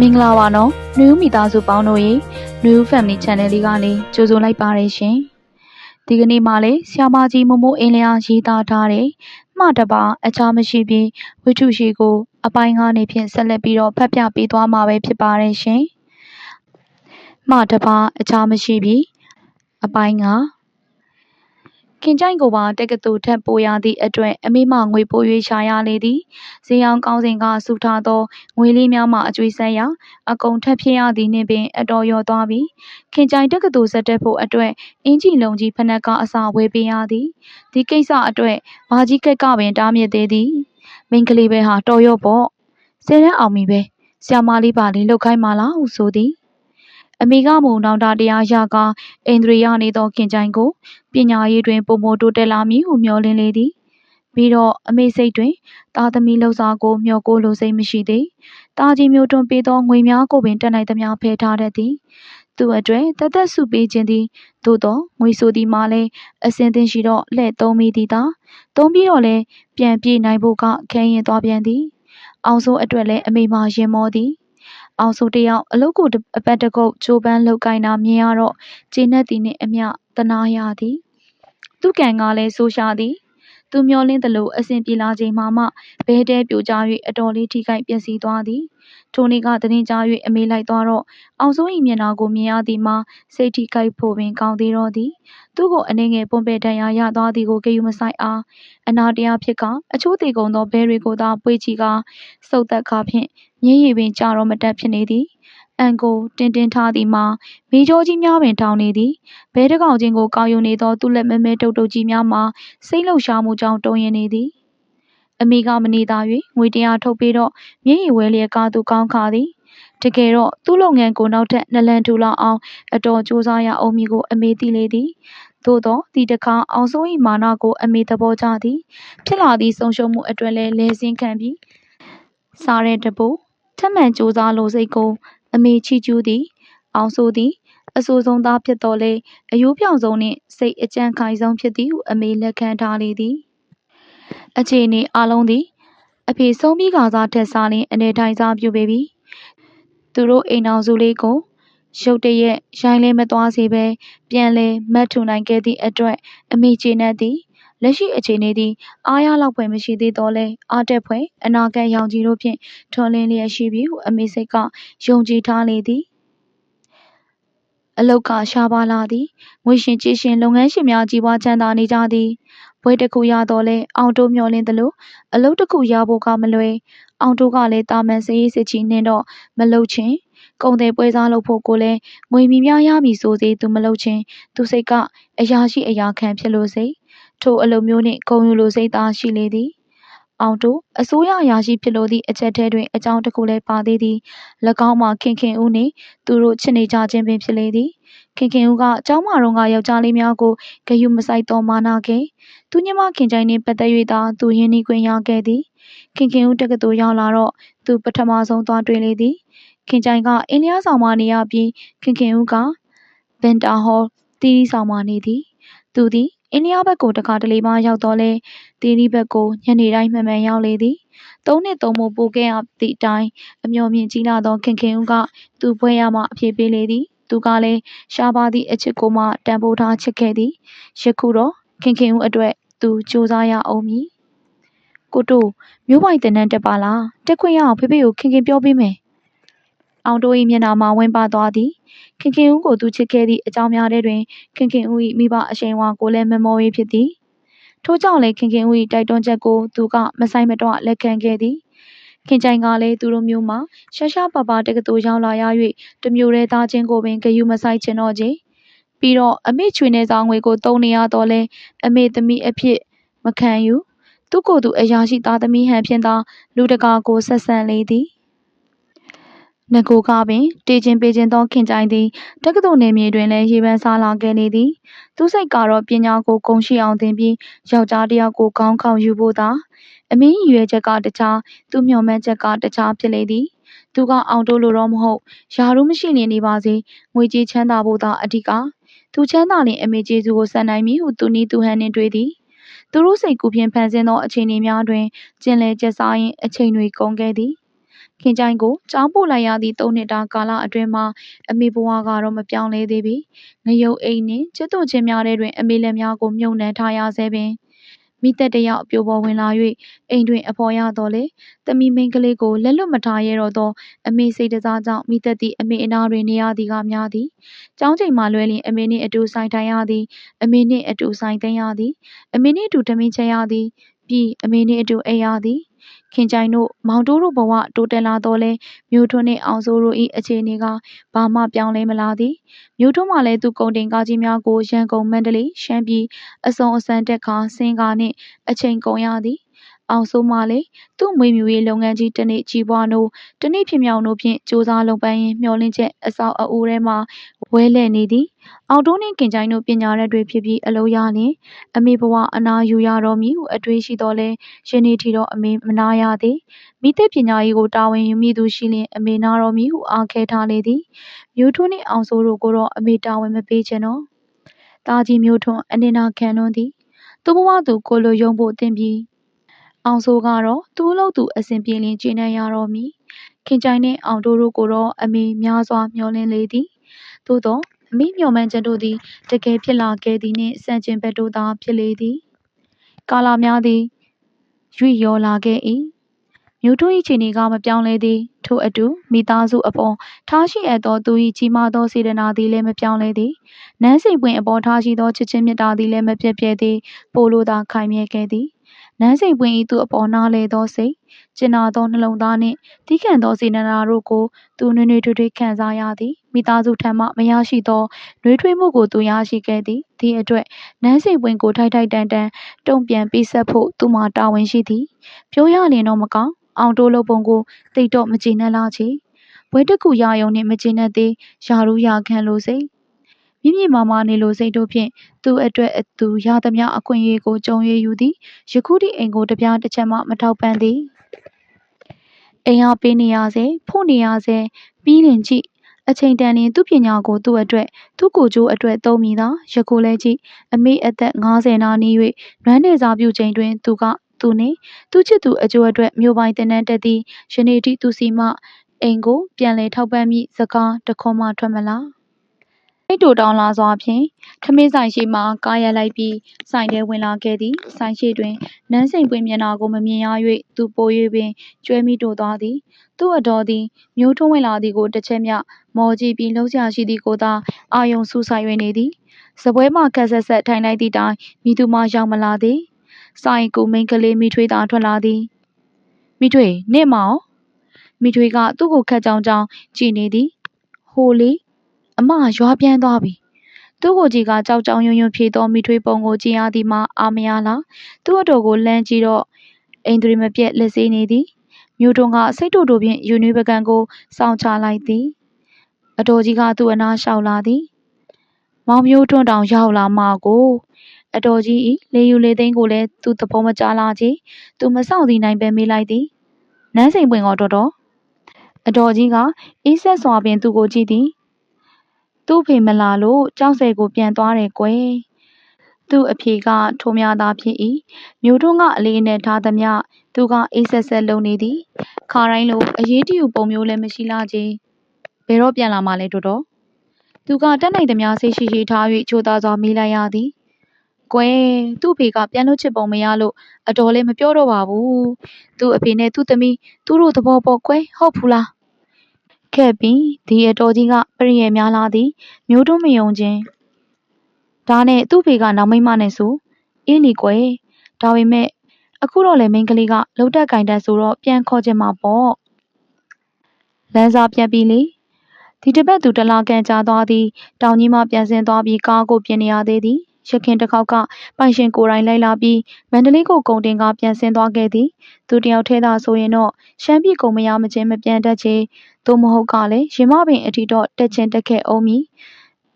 မင်္ဂလာပါနော်။ New မိသားစုပေါင်းတို့ရေ New Family Channel လေးကနေကြိုဆိုလိုက်ပါတယ်ရှင်။ဒီကနေ့မှလည်းဆ iam မကြီးမိုးမိုးအင်းလျာရေးသားထားတဲ့မှတပါအခြားမရှိပြီးဝိထုရှိကို အပိုင်းငါးနေဖြင့်ဆက်လက်ပြီးတော့ဖတ်ပြပေးသွားမှာပဲဖြစ်ပါတယ်ရှင်။မှတပါအခြားမရှိပြီးအပိုင်းငါး ခင်ကြိုက်ကိုပါတက္ကသိုလ်ထက်ပိုရသည့်အတွက်အမေမှငွေပို၍ရှာရလေသည်ဈေးရောင်းကောင်းစဉ်ကစုထားသောငွေလေးများမှအကျွေးဆက်ရာအကုန်ထပ်ဖြစ်ရသည်နှင့်ပင်အတော်လျော့သွားပြီခင်ကြိုက်တက္ကသိုလ်ဆက်တက်ဖို့အတွက်အင်ကြီးလုံးကြီးဖနက်ကအစာဝယ်ပေးရသည်ဒီကိစ္စအတွက်ဘာကြီးကက်ကပင်တားမြစ်သေးသည်မိန်းကလေးပဲဟာတော်ရော့ပေါ့ဆယ်တန်းအောင်ပြီပဲဆရာမလေးပါလေလောက်ခိုင်းပါလားဟုဆိုသည် အမေကမူနောင်တတရားရကားအိန္ဒြေရနေသောခင်ကြိုင်ကိုပညာရေးတွင်ပုံမတိုးတက်လာမည်ဟုမျှော်လင့်လေသည်ပြီးတော့အမေစိတ်တွင်သားသမီးလှစာကိုမျှော်ကိုလိုစိတ်မရှိသေးတာကြီးမျိုးတွန်းပေးသောငွေများကိုပင်တက်နိုင်သမျှဖယ်ထားတတ်သည်သူအတွက်တသက်စုပေးခြင်းသည်သို့သောငွေဆိုသည်မှာလည်းအစင်သင်ရှိတော့လှဲ့သုံးမိသည်သာသုံးပြီးတော့လည်းပြန်ပြေးနိုင်ဖို့ကခဲရင်သွားပြန်သည်အောင်စိုးအတွက်လည်းအမေမှရင်မောသည် အောင်စိုးတယောက်အလုတ်ကိုအပတ်တကုတ်ကြိုးပမ်းလုပ်ကိုင်တာမြင်ရတော့ကျေနပ်သည်နှင့်အမျှတနာရသည်သူကံကလည်းဆိုးရှာသည်သူမျောလင်းသလိုအစဉ်ပြေလာချိန်မှမှဘဲတဲပြိုကျ၍အတော်လေးထိခိုက်ပျက်စီးသွားသည် ထိုနေ့ကသတင်းကြား၍အမေလိုက်သွားတော့ အောင်စိုး၏မျက်နှာကို မြင်ရသည်မှာ စိတ်ထိခိုက်ဖို့ပင် ကောင်းသေးတော့သည် သူ့ကို အနှဲငယ်ပွန်ပဲတန်ရာရသွားသည်ကိုဂယုမဆိုင်အား အနာတရားဖြစ်ကအချိုးသေးကုန်သော ဘဲတွေကိုသာ ပွေးချီကစုပ်သက်ခါဖြင့်မြင်းရည်ပင်ကြတော့မတက်ဖြစ်နေသည်အန်ကို တင်းတင်းထားသည်မှာ မေးကြောကြီးများပင် ထောင်နေသည် ဘဲတကောင်ချင်းကိုကောက်ယူနေသော သူ့လက်မဲမဲ တုတ်တုတ်ကြီးများမှာ စိတ်လှုပ်ရှားမှုကြောင့် တုံရင်နေသည် အမိကမနေသာ၍ငွေတရားထုတ်ပြီးတော့မြင်းရည်ဝဲလျက်ကားသူကောင်းခါသည်တကယ်တော့သူ့လုပ်ငန်းကိုနောက်ထပ်နလန်ထူလောက်အောင်အတော်ကြိုးစားရအောင်မည်ကိုအမေသိလေသည်သို့သောဒီတခါအောင်စိုး၏မာနကိုအမေသဘောကျသည်ဖြစ်လာသည့်ဆုံးရှုံးမှုအတွက်လည်းလဲစင်းခံပြီးစားတဲ့တပူထက်မှန်ကြိုးစားလိုစိတ်ကိုအမေချီကျူးသည် အောင်စိုးသည်အဆိုးဆုံးသားဖြစ်တော်လဲအယိုးပြောင်ဆုံးနှင့်စိတ်အကြံခိုင်ဆုံးဖြစ်သည်ဟုအမေလက်ခံထားလေသည် အခြေအနေအလုံးသည် အဖေဆုံးပြီးခါစားထက်စားလင်းအနေထိုင်စားပြုပေပြီသူတို့အိမ်အောင်စုလေးကိုရုတ်တရက်ရိုင်းလဲမသွားစေဘဲပြန်လဲမတ်ထူနိုင်ခဲ့သည့်အတွက်အမိကျေနပ်သည်လက်ရှိအခြေအနေသည်အားရလောက်ဖွယ်မရှိသေးတော့လဲအားတက်ဖွယ်အနာဂတ်ရောင်ကြီးတို့ဖြင့်ထွန်လင်းလျက်ရှိပြီဟုအမေစိတ်ကယုံကြည်ထားလေသည်အလုတ်ကရှားပါလာသည်ငွေရှင်ကြေးရှင်လုပ်ငန်းရှင်များကြီးပွားချမ်းသာနေကြသည် ဘွဲတစ်ခုရတော့လဲအောင်တိုးမျောလင်းသလိုအလုတ်တစ်ခုရဖို့ကမလွယ်အောင်တိုးကလည်းတာမန်စရေးစစ်ချီနှင်းတော့မလုတ်ချင်ကုံတဲ့ပွဲစားလုပ်ဖို့ကိုလည်းငွေမီများရမည်ဆိုစေသူမလုပ်ချင်သူစိတ်ကအရာရှိအရာခံဖြစ်လို့စိတ်ထိုအလိုမျိုးနှင့်ဂုံယူလိုစိတ်သားရှိလေသည်အောင်တို့အစိုးရအရာရှိဖြစ်လိုသည့်အချက်ထဲတွင်အကြောင်းတစ်ခုလည်းပါသေးသည်၎င်းမှာခင်ခင်ဦးနှင့်သူတို့ချစ်နေကြခြင်းပင်ဖြစ်လေသည်ခင်ခင်ဦးကအเจ้าမတော်ကယောက်ျားလေးများကိုဂယုမဆိုင်သောမာနာခင် သူညမခင်ချိုင်းနှင့်ပတ်သက်၍သာသူရင်းနှီးခွင့်ရခဲ့သည်ခင်ခင်ဦးတက္ကသိုလ်ရောက်လာတော့သူပထမဆုံးသွားတွေ့လေသည်ခင်ချိုင်းကအင်းလျားဆောင်မှနေရပြီးခင်ခင်ဦးကဗင်တာဟော်တီရီဆောင်မှနေသည်သူသည်အိန္ဒိယဘက်ကိုတခါတလေမှရောက်တော့လဲတီရီဘက်ကိုညနေတိုင်းမှန်မှန်ရောက်လေသည်သုံးနှစ်သုံးမို့ပိုခဲ့ရသည့်အတိုင်းအမျော်မြင်ကြီးလာသောခင်ခင်ဦးကသူ့ဘွဲရမှအပြေပေးလေသည်သူကလည်းရှားပါသည့်အချစ်ကိုမှတန်ဖိုးထားချစ်ခဲ့သည်ယခုတော့ခင်ခင်ဦးအတွက် သူစူးစမ်းရအောင်မည်ကိုတို့မျိုးပိုင်တင်တန်းတက်ပါလားတက်ခွင့်ရအောင်ဖေဖေကိုခင်ခင်ပြောပေးမယ်အောင်တိုး၏မျက်နှာမှာဝင်ပါသွားသည်ခင်ခင်ဦးကိုသူချစ်ခဲ့သည့်အကြောင်းများထဲတွင်ခင်ခင်ဦး၏မိဘအရှိန်အဝါကိုလည်းမမောရေးဖြစ်သည်ထို့ကြောင့်လည်းခင်ခင်ဦး၏တိုက်တွန်းချက်ကိုသူကမဆိုင်မတော့လက်ခံခဲ့သည်ခင်ချိုင်ကလည်းသူတို့မျိုးမှာရှာရှာပါပါတက္ကသိုလ်ရောက်လာရ၍တမျိုးတည်းသားချင်းကိုပင်ဂယုမဆိုင်ချင်တော့ခြင်း ပြီးတော့အမေချွေနေဆောင်ငွေကိုတုံးနေရတော့လဲအမေသမီးအဖြစ်မခံယူသူကိုယ်သူအရာရှိသားသမီးဟန်ဖြင့်သာလူတကာကိုဆက်ဆံလေသည်နဂိုကပင်တေချင်းပေးခြင်းသောခင်ကြိုင်သည်တက္ကသိုလ်နယ်မြေတွင်လည်းရေပန်းစားလာခဲ့လေသည်သူစိတ်ကတော့ပညာကိုဂုဏ်ရှိအောင်သင်ပြီးယောက်ျားတစ်ယောက်ကိုခေါင်းခေါင်ယူဖို့သာအမင်းရည်ရွယ်ချက်ကတခြားသူမျှော်မှန်းချက်ကတခြားဖြစ်လေသည်သူကအောင်တိုးလိုတော့မဟုတ်ယာရုမရှိလျင်နေပါစေငွေကြေးချမ်းသာဖို့သာအဓိက သူချမ်းသာလျင်အမေကျေးဇူးကိုဆက်နိုင်မည်ဟုသူနီးသူဟန်နှင့်တွေ့သည်သူတို့စိတ်ကူးဖြင့်ဖန်ဆင်းသောအခြေအနေများတွင်ကျင်လည်ကျက်စားရင်းအချိန်တွေကုန်ခဲ့သည်ခင်ကြိုင်ကိုကျောင်းပို့လိုက်ရသည့်သုံးနှစ်တာကာလအတွင်းမှာအမေဘဝကတော့မပြောင်းလဲသေးပေငရုတ်အိမ်နှင့်ချစ်သူချင်းများထဲတွင်အမေလက်များကိုမြုပ်နှံထားရဆဲပင် မိသက်တစ်ယောက်ပြိုပေါ်ဝင်လာ၍အိမ်တွင်အဖော်ရတော့လေသမီးမိန်းကလေးကိုလက်လွတ်မထားရဲတော့သောအမေစိတ်တစားကြောင့်မိသက်သည့်အမေအနာတွင်နေရသည်ကများသည်ကျောင်းချိန်မှလွဲလျင်အမေနှင့်အတူဆိုင်ထိုင်ရသည်အမေနှင့်အတူဆိုင်သိမ်းရသည်အမေနှင့်အတူထမင်းချက်ရသည်ပြီးအမေနှင့်အတူအိပ်ရသည် ခင်ကြိုင်တို့မောင်တိုးတို့ဘဝတိုးတက်လာတော့လဲမြို့ထွန်းနှင့်အောင်စိုးတို့၏အခြေအနေကဘာမှပြောင်းလဲမလာသည်မြို့ထွန်းမှလည်းသူကုန်တင်ကားကြီးများကိုရန်ကုန်မန္တလေးရှမ်းပြည်အစုံအစမ်းတက်ခါစင်ကာနှင့်အချိန်ကုန်ရသည်အောင်စိုးမှလည်းသူ့မွေးမြူရေးလုပ်ငန်းကြီးတစ်နေ့ကြီးပွားနိုးတစ်နေ့ဖြစ်မြောက်နိုးဖြင့်စူးစမ်းလုပ်ပန်းရင်းမျှော်လင့်ချက်အဆောက်အဦထဲမှာ ဝဲလှည့်နေသည်အောင်တိုးနှင့်ခင်ကြိုင်တို့ပညာရက်တွေဖြစ်ပြီးအလုပ်ရလျင်အမေဘဝအနာယူရတော့မည်ဟုအတွေးရှိသော်လည်းယနေ့ထိတော့အမေမနာရသေးမိသက်ပညာရေးကိုတာဝန်ယူမည့်သူရှိလျှင်အမေနာတော်မည်ဟုအားခဲထားလေသည်မျိုးထွန်းနှင့်အောင်စိုးတို့ကိုတော့အမေတာဝန်မပေးချင်တော့တာကြီးမျိုးထွန်းအနင်နာခံလွန်းသည်သူ့ဘဝသူကိုလိုယုံဖို့တင်ပြီးအောင်စိုးကတော့သူ့အလုပ်သူအစဉ်ပြေလျင်ကျေနပ်ရတော့မည်ခင်ကြိုင်နှင့်အောင်တိုးတို့ကိုတော့အမေများစွာမျှော်လင့်လေသည် သို့သောအမေမျှော်မှန်းချက်တို့သည်တကယ်ဖြစ်လာခဲ့သည်နှင့်စံကျင်ဘက်တို့သာဖြစ်လေသည်ကာလများသည်ရွေ့လျော်လာခဲ့၏မျိုးထွန်း၏ခြေနေကမပြောင်းလဲသည်ထို့အတူမိသားစုအပေါ်ထားရှိအပ်သောသူ၏ကြီးမားသောစေတနာသည်လည်းမပြောင်းလဲသည်နန်းစိန်ပွင့်အပေါ်ထားရှိသောချစ်ချင်းမေတ္တာသည်လည်းမပြတ်ပြဲသည်ပိုလိုသာခိုင်မြဲခဲ့သည် နန်းစိန်ပွင့်၏သူအပေါ်နားလေသောစိတ်ကျင်နာသောနှလုံးသားနှင့်တီးခံသောစေတနာတို့ကိုသူနွေ့နွေ့ထွေးထွေးခံစားရသည်မိသားစုထံမှမရရှိသောနှွေးထွေးမှုကိုသူရရှိခဲ့သည်ဒီအတွက်နန်းစိန်ပွင့်ကိုထိုက်ထိုက်တန်တန်တုံ့ပြန်ပေးဆက်ဖို့သူမှာတာဝန်ရှိသည်ပြောရလျင်တော့မကောင်းအောင်တိုးလုပ်ပုံကိုသိတော့မကျေနပ်လားချေဘွဲတစ်ခုရယုံနှင့်မကျေနပ်သေးယာရူးယာခံလို့စိတ် မြင့်မြင့်မာမာနေလိုစိတ်တို့ဖြင့်သူ့အတွက်အသူရသမျှအခွင့်အရေးကိုကြုံရယူသည်ယခုထိအိမ်ကိုတပြားတစ်ချက်မှမထောက်ပံ့သည်အိမ်အားပေးနေရစေဖို့နေရစေပြီးရင်ကြည့်အချိန်တန်ရင်သူ့ပညာကိုသူ့အတွက်သူ့ကိုယ်ကျိုးအတွက်သုံးမိသာယခုလဲကြည့်အမေအသက်50နာနီး၍နွမ်းနေစားပြုချိန်တွင်သူကသူနှင့်သူချစ်သူအကျိုးအတွက်မြို့ပိုင်တင်နန်းတက်သည်ယနေ့ထိသူစီမှအိမ်ကိုပြန်လည်ထောက်ပံ့မိစကားတခွန်းမှထွက်မလာ စိတ်တူတောင်းလာစွာဖြင့် ထမင်းဆိုင်ရှိမှ ကားရလိုက်ပြီး ဆိုင်ထဲဝင်လာခဲ့သည် ဆိုင်ရှိတွင် နန်းစိန်ပွင့်မျက်နှာကို မမြင်ရ၍သူပို၍ပင် ကျွဲမိတို့သွားသည် သူ့အတော်သည် မျိုးထုံးဝင်လာသည်ကို တစ်ချက်မျှ မော်ကြည့်ပြီးလှုပ်ရှားရှိသည်ကိုသာ အာယုံစူးဆိုင်၍နေသည်စပွဲမှခက်ဆက်ဆက်ထိုင်လိုက်သည့်တိုင်မိသူမှ ရောက်မလာသည်ဆိုင်ကူ မိန်ကလေး မိထွေးသာ ထွက်လာသည် မိထွေးနင့်မောင် မိထွေးက သူ့ကိုခက်ကြောင်ကြောင် ကြည့်နေသည် ဟိုလေ အမရွာပြန်သွားပြီသူ့ကိုကြည့်ကကြောက်ကြောင်ရွံ့ရွံ့ဖြေသောမိထွေးပုံကိုကြည့်ရသည်မှာအာမရလားသူ့အတော်ကိုလှမ်းကြည့်တော့အိမ်သူတွေမပြက်လက်စေးနေသည်မြို့တွန်းကစိတ်တို့တို့ဖြင့်ယူနွေးပကံကိုစောင့်ချလိုက်သည်အတော်ကြီးကသူ့အနားလျှောက်လာသည်မောင်မျိုးတွန်းတောင်ရောက်လာမှကိုအတော်ကြီးဤလေယူလေသိန်းကိုလည်းသူသဘောမကျလာချေသူမဆောင်စီနိုင်ပဲမေးလိုက်သည်နန်းစိန်ပွင့်ကတော်တော်အတော်ကြီးကအေးဆက်စွာပင်သူ့ကိုကြည့်သည် သူ့ဖေမလာလို့ကြောက်စဲကိုပြန်သွားတယ်ကွယ်သူ့အဖေကထိုးများသားဖြစ်၏မျိုးထွန်းကအလေးနဲ့ထားသမျှသူကအေးဆက်ဆက်လုံနေသည်ခါတိုင်းလိုအရေးတယူပုံမျိုးလည်းမရှိလားချေဘယ်တော့ပြန်လာမှလဲတော်တော်သူကတက်နိုင်သမျှစိတ်ရှိရှိထား၍ချိုးသားစွာမေးလိုက်ရသည်ကွယ်သူ့အဖေကပြန်လို့ချစ်ပုံမရလို့အတော်လည်းမပြောတော့ပါဘူးသူ့အဖေနဲ့သူ့သမီးသူတို့သဘောပေါ့ကွယ်ဟုတ်ဘူးလား ခဲ့ပြီးဒီအတော်ကြီးကပရိယေများလာသည်မျိုးတွန်းမယုံခြင်းဒါနဲ့သူ့ဖေကနောက်မိမနဲ့ဆိုအင်းနီကွယ်ဒါပေမဲ့အခုတော့လေမိန်းကလေးကလှုပ်တက်ကင်တက်ဆိုတော့ပြန်ခေါ်ခြင်းမှာပေါ့လမ်းစာပြတ်ပြီလေဒီတစ်ပတ်သူတလားကန်ကြာသွားသည်တောင်ကြီးမှပြန်ဆင်းသွားပြီးကားကိုပြင်နေရသေးသည်ရခင်တစ်ခေါက်ကပိုင်ရှင်ကိုယ်တိုင်လိုက်လာပြီးမန္တလေးကိုကုန်တင်ကားပြန်ဆင်းသွားခဲ့သည်သူတယောက်ထဲသာဆိုရင်တော့ရှမ်းပြည်ကုန်မရမချင်းမပြန်တတ်ချေ သို့မဟုတ်ကလည်းရင်မပင်အထီတော့တက်ချင်းတက်ခဲ့အောင်မည်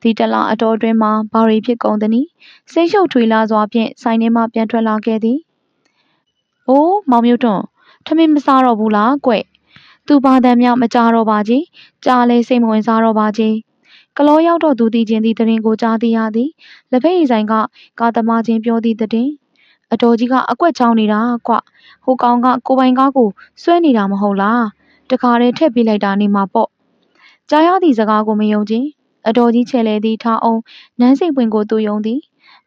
ဒီတလားအတော်တွင်မှာဘာတွေဖြစ်ကုန်သနည်းစိတ်ရှုပ်ထွေလာစွာဖြင့်ဆိုင်ထဲမှပြန်ထွက်လာခဲ့သည်။အိုးမောင်မြုပ်ထွန်းထမင်းမစားတော့ဘူးလားကွ။သူဘာတမ်းများမကြတော့ပါကြီး။ကြားလဲစိတ်မဝင်စားတော့ပါကြီး။ကလောရောက်တော့သူတည်ခြင်းသည့်တရင်ကိုကြားသိရသည်။လက်ဖက်ရည်ဆိုင်ကကာသမားချင်းပြောသည့်တည်အတော်ကြီးကအကွက်ချောင်းနေတာကွ။ဟိုကောင်ကကိုပိုင်ကားကိုဆွဲနေတာမဟုတ်လား။ တခါတည်းထည့်ပေးလိုက်တာနေမှာပေါ့ကြားရသည့်စကားကိုမယုံကြည်အတော်ကြီးချဲလဲသည်ထားအောင်နန်းစိန်ပွင့်ကိုသူယုံသည်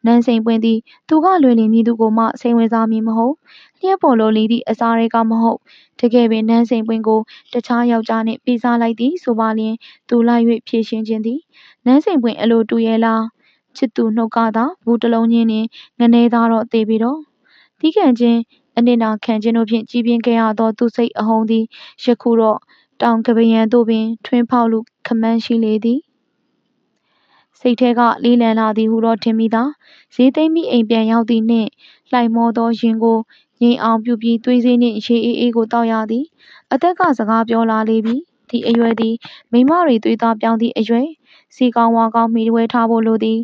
နန်းစိန်ပွင့်သည်သူကလွယ်လင်မည်သူကိုမှစိန်ဝင်စားမည်မဟုတ်လျှက်ပေါ်လိုလီသည့်အစားတွေကမဟုတ်တကယ်ပင်နန်းစိန်ပွင့်ကိုတခြားယောက်ျားနှင့်ပေးစားလိုက်သည်ဆိုပါလျင်သူလိုက်၍ဖြေရှင်းခြင်းသည်နန်းစိန်ပွင့်အလိုတူရဲ့လားချစ်သူနှုတ်ကသာဘူးတစ်လုံးချင်းနှင့်ငနေသားတော့သေးပြီတော့တီးခံခြင်း အနစ်နာခံခြင်းတို့ဖြင့်ကြီးပြင်းခဲ့ရသောသူစိတ်အဟုန်သည်ယခုတော့တောင်ကပယံသို့ပင် ထွင်းဖောက်လူခမန်းရှိလေသည်စိတ်ထဲကလေးလံလာသည်ဟုတော့ထင်မိသာဈေးသိမ်းပြီးအိမ်ပြန်ရောက်သည်နှင့်လှိုင်မောသောရင်ကိုငိမ်အောင်ပြုပြီးသွေးစေးနှင့်ရေအေးအေးကိုတောက်ရသည် အသက်ကစကားပြောလာလေပြီဒီအရွယ်သည်မိမတွေသွေးသားပြောင်းသည့်အရွယ်စီကောင်းဝါကောင်းမိဝဲထားဖို့လိုသည်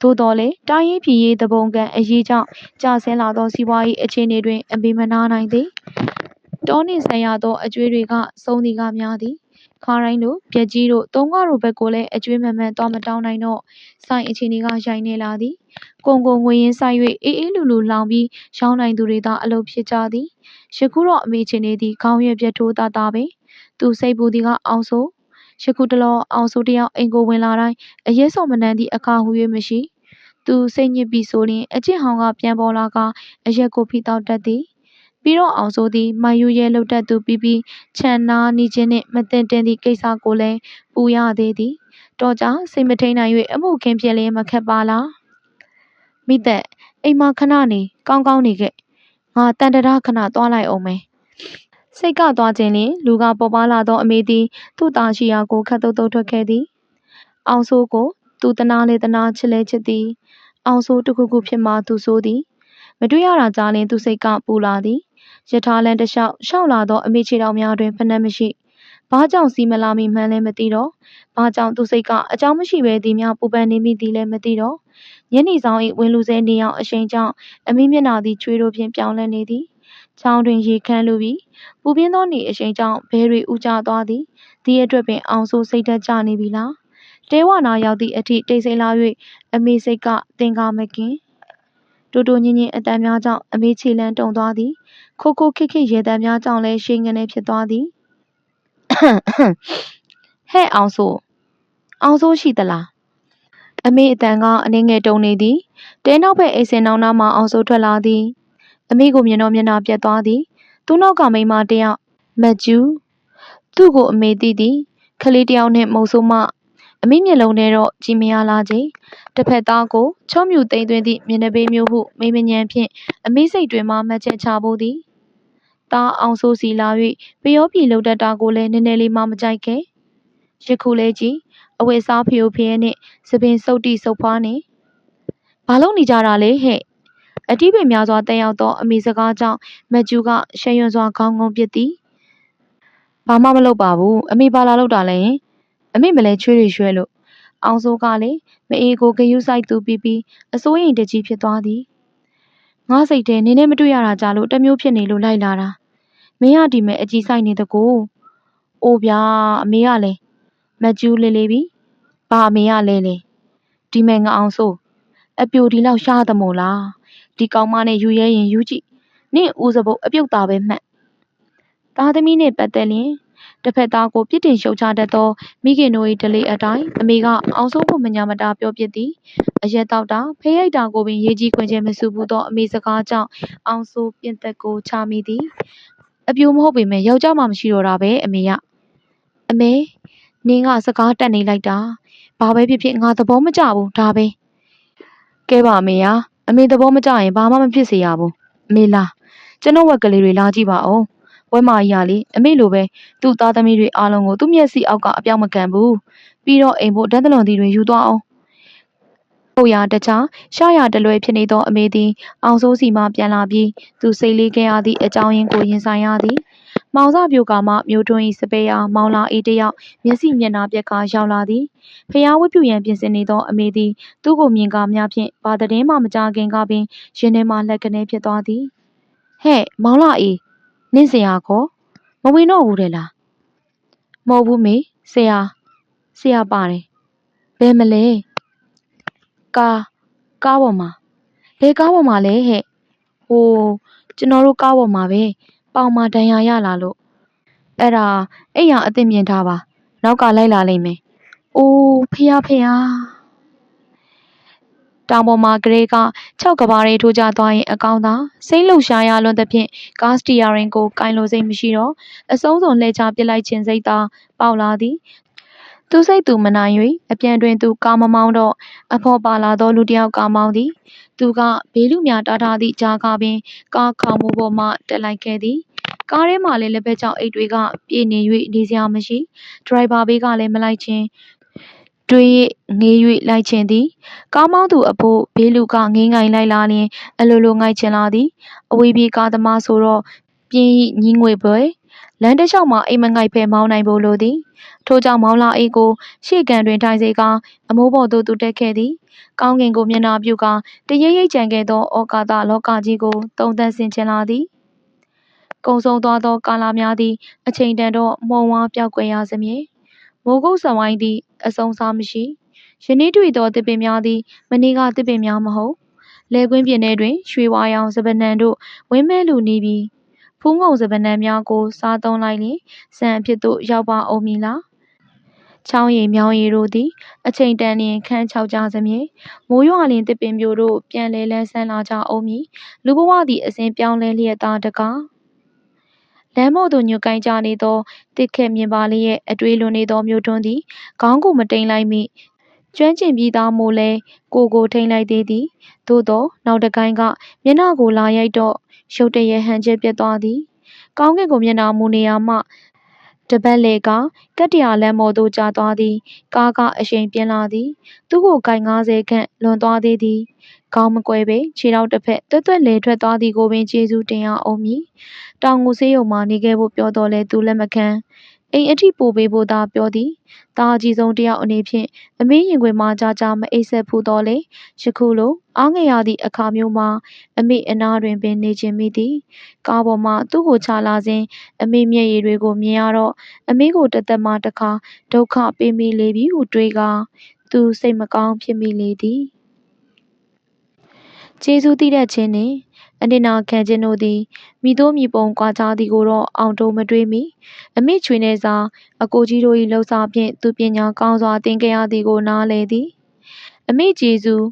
သို့တော်လည်းတိုင်းရေးပြည်ရေးတပုံကန်အရေးကြောင့်ကြာဆင်းလာသောစီးပွားရေးအခြေအနေတွင် အမေမနာနိုင်သည်တောနှင့်ဆိုင်ရသောအကျွေးတွေကစုံသည်ကများသည်ခါတိုင်းတို့ပြက်ကြီးတို့သုံးကားတို့ဘက်ကိုလည်းအကျွေးမှန်မှန်သွားမတောင်းနိုင်တော့ဆိုင်အခြေအနေကရိုက်နေလာသည်ကုန်ကုန်ငွေရင်းဆိုင်၍အေးအေးလူလူလောင်ပြီးရောင်းနိုင်သူတွေသာအလုပ်ဖြစ်ကြသည်ယခုတော့အမေချင်းနေသည်ခေါင်းရွက်ပြတ်ထိုးသားသားပဲသူစိတ်ပူသည်ကအောင်ဆို ယခုတလောအောင်ဆိုတယောက်အိမ်ကိုဝင်လာတိုင်းအရေးစော်မနှမ်းသည့်အခါဟူ၍မရှိသူစိတ်ညစ်ပြီးဆိုရင်အကျင့်ဟောင်းကပြန်ပေါ်လာကအရက်ကိုဖိတောက်တတ်သည်ပြီးတော့အောင်ဆိုသည်မယူရဲလှုပ်တတ်သူပြီးပြီးခြံနာနီးခြင်းနှင့်မတင်တင်သည့်ကိစ္စကိုလည်းပူရသေးသည်တော့ကြစိတ်မထိန်နိုင်၍အမှုခင်းဖြစ်လျင်မခက်ပါလားမိသက်အိမ်မှာခဏနေကောင်းကောင်းနေခဲ့ငါတန်တရာခဏသွားလိုက်အောင်မယ် စိတ်ကသွားခြင်းလျင် လူကပေါ်ပါလာသောအမေသည် သူ့သားရှိရာကိုခတ်တုတ်တုတ်ထွက်ခဲ့သည်အောင်ဆိုးကို သူတနာလေတနာချစ်လဲချစ်သည်အောင်ဆိုးတစ်ခုခုဖြစ်မှသူဆိုးသည်မတွေ့ရတာကြားလျင်သူစိတ်ကပူလာသည်ယထာလန်တစ်လျှောက်ရှောက်လာသောအမေခြေတော်များတွင်ဖနှက်မရှိဘာကြောင့်စီမလာမီမှန်းလည်းမသိတော့ဘာကြောင့်သူစိတ်ကအကြောင်းမရှိဘဲဒီများပူပန်နေမိသည်လည်းမသိတော့ညနေဆောင်၏ဝင်လူစဲနေအောင်အရှိန်ကြောင့်အမိမျက်နာသည်ချွေးတို့ဖြင့်ပြောင်းလဲနေသည် ချောင်းတွင်ရေခမ်းလူပြီးပူပြင်းသောနေအရှိန်ကြောင့်ဘဲတွေဥကျသွားသည်ဒီအတွက်ပင်အောင်ဆိုးစိတ်သက်ကြနေပြီလားတဲဝနာရောက်သည့်အထိတိတ်ဆိတ်လာ၍အမေစိတ်ကသင်္ကာမကင်တူတူညင်ညင်အတန်များကြောင့်အမေခြေလန်းတုံသွားသည်ခိုးခိုးခစ်ခစ်ရေတံများကြောင့်လည်းရှိငနေဖြစ်သွားသည်ဟဲ့အောင်ဆိုအောင်ဆိုရှိသလားအမေအတန်ကအနှင်းငယ်တုံနေသည်တဲနောက်ဘက်အိမ်စင်နောင်နာမှအောင်ဆိုထွက်လာသည် အမေကိုမြင်တော့မျက်နှာပြတ်သွားသည်သူ့နောက်ကမိန်းမတယောက်မက်ကျူးသူ့ကိုအမေသိသည်ခလေးတယောက်နှင့်မုံဆိုးမအမိမျက်လုံးထဲတော့ကြည်မရလားချင်းတစ်ဖက်သားကိုချော့မြူသိမ့်သွင်းသည့်မျက်နှာပေးမျိုးဟုမိမညံဖြင့်အမိစိတ်တွင်မှမှတ်ချက်ချဖို့သည်တားအောင်ဆိုးစီလာ၍ပျောပြီလှုပ်တတ်တာကိုလည်းနည်းနည်းလေးမှမကြိုက်ခဲ့ယခုလဲကြည်အဝတ်စားဖျို့ဖျဲနှင့်သပင်စုပ်တိစုပ်ဖွားနှင့်ဘာလို့နေကြတာလဲဟဲ့ အတိပင်များစွာတက်ရောက်သော အမိစကားကြောင့် မက်ကျူက ရှယ်ရွံစွာ ခေါင်းငုံပစ်သည် ဘာမှမလုပ်ပါဘူး အမိဘာလာလုပ်တာလဲအမိမလဲ ချွေးတွေရွှဲလို့ အောင်စိုးကလည်းမအေးကိုဂယုစိုက်သူပြီးပြီးအစိုးရင်တကြီးဖြစ်သွားသည် ငါစိတ်ထဲ နင်းနဲ့မတွေ့ရတာကြလို့တမျိုးဖြစ်နေလို့ လိုက်လာတာ မင်းရဒီမဲ့အကြီးဆိုင်နေတကိုအိုဗျာ အမေကလည်း မကျူးလေးလေးပြီဘာအမေကလဲလေ ဒီမဲ့ငါအောင်စိုး အပြိုဒီလောက် ရှားသမို့လား ဒီကောင်မနဲ့ယူရဲရင်ယူကြည့်နင့်ဦးစပုတ်အပြုတ်သားပဲမှတ်သားသမီးနဲ့ပတ်သက်ရင်တစ်ဖက်သားကိုပြစ်တင်ရှုတ်ချတတ်သောမိခင်တို့၏ဓလေ့အတိုင်းအမေကအောင်စိုးကိုမညာမတာပြောပြစ်သည်အရက်တောက်တာဖေးရိုက်တာကိုပင်ရေးကြီးခွင်ချင်းမဆူဘူးသောအမေစကားကြောင့်အောင်စိုးပြင်သက်ကိုချမိသည်အပြိုမဟုတ်ပေမဲ့ယောက်ျားမှမရှိတော့တာပဲအမေကအမေနင်းကစကားတက်နေလိုက်တာဘာပဲဖြစ်ဖြစ်ငါသဘောမကျဘူးဒါပဲကဲပါအမေယာ အမေသဘောမကျရင်ဘာမှမဖြစ်စေရဘူးအမေလားကျွန်တော်ဝက်ကလေးတွေလာကြည့်ပါဦးဝဲမာကြီးကလေအမေလိုပဲသူ့သားသမီးတွေအားလုံးကိုသူ့မျက်စိအောက်ကအပြောင်းမကန်ဘူးပြီးတော့အိမ်ဖို့ဓာတ်တလွန်သီးတွေယူသွားအောင်ဟုတ်ရတခြားရှာရတလွဲဖြစ်နေသောအမေသည်အောင်စိုးစီမှပြန်လာပြီးသူစိတ်လေးခဲ့ရသည့်အကြောင်းရင်းကိုရင်ဆိုင်ရသည် မောင်စပြိုကမှမျိုးထွန်း၏စပယ်ယာမောင်လာအေးတယောက်မျက်စိမျက်နှာပြက်ကရောက်လာသည်ဖျားဝတ်ပြူရန်ပြင်ဆင်နေသောအမေသည်သူ့ကိုမြင်ကားများဖြင့်ဘာတည်မှမကြခင်ကပင်ရင်ထဲမှလက်ကနေဖြစ်သွားသည်ဟဲ့မောင်လာအေးနင့်ဆရာကောမဝင်တော့ဘူးတဲ့လားမဟုတ်ဘူးမေဆရာဆရာပါတယ်ဘယ်မလဲကားကားပေါ်မှာဘယ်ကားပေါ်မှာလဲဟဲ့ဟိုကျွန်တော်တို့ကားပေါ်မှာပဲ ပေါင်မှာဒဏ်ရာရလာလို့အဲ့ဒါအိမ်ရအသင့်မြင်ထားပါနောက်ကလိုက်လာလိမ့်မယ်အိုးဖះဖះတောင်ပေါ်မှာကလေးက၆ကဘာတွေထိုးကြသွားရင်အကောင်းသာစိတ်လှုပ်ရှားရလွန်းသဖြင့်ကားစတီယာရင်ကိုကင်လိုစိတ်မရှိတော့အဆုံးစွန်လှည့်ချပစ်လိုက်ခြင်းစိတ်သာပေါက်လာသည်သူစိတ်သူမနိုင်၍အပြန်တွင်သူကားမမောင်းတော့အဖော်ပါလာသောလူတစ်ယောက်ကားမောင်းသည် သူက ဘေးလူများတားထားသည့် ကြားကားပင် ကားခေါင်မိုးပေါ်မှ တက်လိုက်ခဲ့သည် ကားထဲမှာလည်း လက်ဖက်ချောင်းအိတ်တွေက ပြည့်နေ၍နေစရာမရှိ ဒရိုင်ဘာဘေးကလည်း မလိုက်ခြင်းတွေး ငေး၍လိုက်ခြင်းသည် ကားမောင်းသူအဖို့ ဘေးလူကငိမ့်ငိုင်လိုက်လာလျင် အလိုလို ငိုက်ချင်လာသည် အဝေးပြေးကားသမားဆိုတော့ ပြင်းညင်းငွေပွဲ လမ်းတစ်လျှောက်မှာအိမ်မငိုက်ဖဲမောင်းနိုင်ဖို့လိုသည်ထို့ကြောင့်မောင်လာအိတ်ကိုရှေ့ကန်တွင်ထိုင်စေကာအမိုးပေါ်သို့သူတက်ခဲ့သည်ကောင်းကင်ကိုမျက်နှာပြုကာတရိပ်ရိပ်ကြံခဲ့သောဩကာသလောကကြီးကိုသုံးသပ်ဆင်ခြင်လာသည်ကုံဆုံးသွားသောကာလများသည်အချိန်တန်တော့မှုံဝါးပြောက်ကွယ်ရစမြဲမိုးကုတ်ဆံဝိုင်းသည်အဆုံးစားမရှိယနေ့တွေ့သောတစ်ပင်များသည်မနေ့ကတစ်ပင်များမဟုတ်လဲကွင်းပြင်ထဲတွင်ရွှေဝါရောင်စပနံတို့ဝင်းမဲလူနေပြီး ဖူးငုံစပနံများကို စားသုံးလိုက်လျင် ဆန်အဖြစ်သို့ ရောက်ပါအောင်မည်လားချောင်းရည်မြောင်းရည်တို့သည် အချိန်တန်လျင် ခန်းချောက်ကြစမြဲ မိုးရွာလျင်တစ်ပင်ပြိုတို့ ပြန်လဲလန်းဆန်းလာကြအောင်မည် လူဘဝသည် အစဉ်ပြောင်းလဲလျက်သားတကား လမ်းပေါ်သို့ ညွတ်ကိုင်းကြနေသောတစ်ခက်မြင်ပါလျက် အတွေးလွန်နေသော မြို့ထွန်းသည် ခေါင်းကို မတိမ်လိုက်မိ ကျွမ်းကျင်ပြီးသားမို့လဲကိုကို ထိန်လိုက်သေးသည် သို့သောနောက်တကိုင်းကမျက်နှာကိုလာရိုက်တော့ရုတ်တရက်ဟန်ချက်ပြတ်သွားသည်ကောင်းကင်ကိုမျက်နှာမူနေရာမှတပတ်လေကကတ္တရာလမ်းပေါ်သို့ကျသွားသည်ကားကအရှိန်ပြင်းလာသည် သူ့ကိုကိုင်90ခန့်လွန်သွားသေးသည်ခေါင်းမကွဲပေခြေထောက်တစ်ဖက်တွတ်တွတ်လဲထွက်သွားသည်ကိုပင်ကျေးဇူးတင်ရအောင်မည်တောင်ငူဆေးရုံမှနေခဲ့ဖို့ပြောတော့လဲသူလက်မခံ အိမ်အထိပို့ပေးဖို့သာပြောသည်။သားအကြီးဆုံးတစ်ယောက်အနေဖြင့်အမေရင်ခွင်မှကြာကြာမအိပ်စက်ဖူးသော်လည်းယခုလိုအားငယ်ရသည့်အခါမျိုးမှာအမေအနားတွင်ပင်နေချင်မိသည်။ကားပေါ်မှသူ့ကိုချလာစဉ်အမေမျက်ရည်တွေကိုမြင်ရတော့အမေကိုတစ်သက်မှတစ်ခါဒုက္ခပေးမိလေပြီဟုတွေးကာသူစိတ်မကောင်းဖြစ်မိလေသည်။ကျေးဇူးသိတတ်ခြင်းနှင့် အနစ်နာခံခြင်းတို့သည်မည်သို့မည်ပုံကွာခြားသည်ကိုတော့အောင်တိုမတွေးမိ။အမိချွေနှင့်စာအကိုကြီးတို့၏လုပ်စာဖြင့်သူပညာကောင်းစွာသင်ခဲ့ရသည်ကိုနားလည်သည်။အမိကျေးဇူး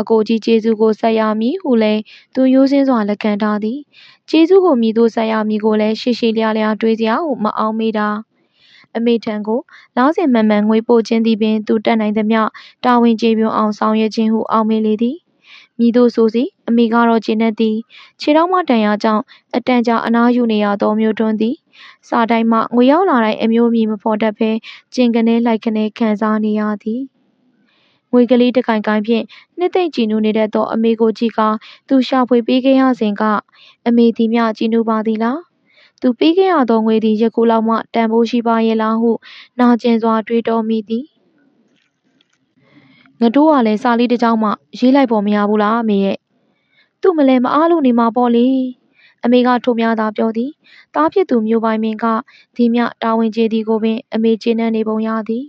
အကိုကြီးကျေးဇူးကိုဆက်ရမည်ဟုလည်းသူရိုးစင်းစွာလက်ခံထားသည်။ကျေးဇူးကိုမည်သို့ဆက်ရမည်ကိုလည်းရှေ့ရှေ့လျားလျားတွေးစရာဟုမအောက်မေ့တာ။အမေထံကိုလားစဉ်မှန်မှန်ငွေပို့ခြင်းသည်ပင်သူတတ်နိုင်သမျှတာဝန်ကျေပွန်အောင်ဆောင်ရွက်ခြင်းဟုအောက်မေ့လေသည်မည်သို့ဆိုစီ အမေကတော့ကျေနပ်သည်ခြေထောက်မှဒဏ်ရာကြောင့်အတန်ကြာအနားယူနေရသောမျိုးထွန်းသည်စာတိုင်းမှငွေရောက်လာတိုင်းအမျိုးအမည်မဖော်တတ်ဘဲကျင်ကနေလိုက်ကနေခံစားနေရသည်ငွေကလေးတစ်ကိုင်ကိုင်ဖြင့်နှစ်သိမ့်ကြည်နူးနေတတ်သောအမေကိုကြည့်ကာသူရှာဖွေပေးခဲ့ရစဉ်ကအမေသည်မျှကြည်နူးပါသည်လားသူပေးခဲ့ရသောငွေသည်ယခုလောက်မှတန်ဖိုးရှိပါရဲ့လားဟုနာကျင်စွာတွေးတောမိသည်ငတိုးကလည်းစာလေးတစ်ကြောင်းမှရေးလိုက်ဖို့မရဘူးလားအမေရဲ့ သူ့မလဲမအားလို့နေမှာပေါ့လေအမေကထိုများသာပြောသည်တားဖြစ်သူမျိုးပိုင်မင်းကဒီမြတာဝန်ကျေသည်ကိုပင်အမေကျေနပ်နေပုံရသည်